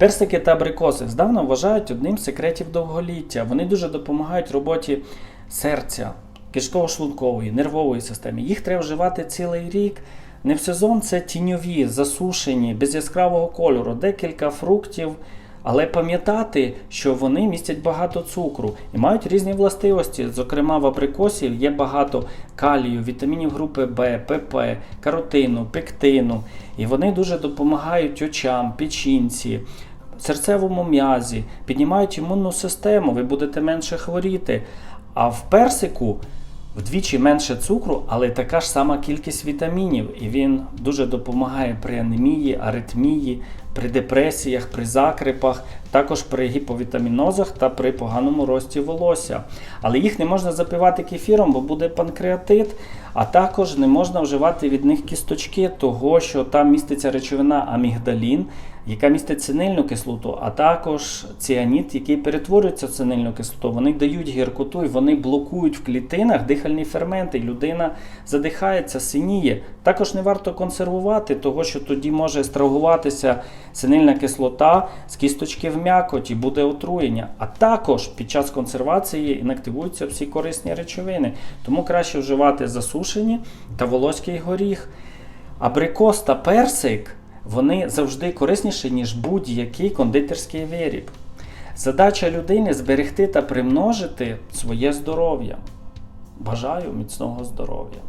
Персики та абрикоси здавна вважають одним з секретів довголіття. Вони дуже допомагають роботі серця, кишково-шлункової, нервової системи. Їх треба вживати цілий рік. Не в сезон це тіньові, засушені, без яскравого кольору, декілька фруктів. Але пам'ятати, що вони містять багато цукру і мають різні властивості. Зокрема, в абрикосі є багато калію, вітамінів групи В, ПП, каротину, пектину. І вони дуже допомагають очам, печінці, серцевому м'язі, піднімають імунну систему, ви будете менше хворіти. А в персику вдвічі менше цукру, але така ж сама кількість вітамінів. І він дуже допомагає при анемії, аритмії, при депресіях, при закрипах, також при гіповітамінозах та при поганому рості волосся. Але їх не можна запивати кефіром, бо буде панкреатит, а також не можна вживати від них кісточки, того що там міститься речовина амігдалін, яка містить синильну кислоту, а також ціаніт, який перетворюється в синильну кислоту. Вони дають гіркоту і вони блокують в клітинах дихальні ферменти. Людина задихається, синіє. Також не варто консервувати, того що тоді може страгуватися синильна кислота з кісточки в м'якоті, буде отруєння. А також під час консервації інактивуються всі корисні речовини. Тому краще вживати засушені та волоський горіх. Абрикос та персик вони завжди корисніші, ніж будь-який кондитерський виріб. Задача людини зберегти та примножити своє здоров'я. Бажаю міцного здоров'я!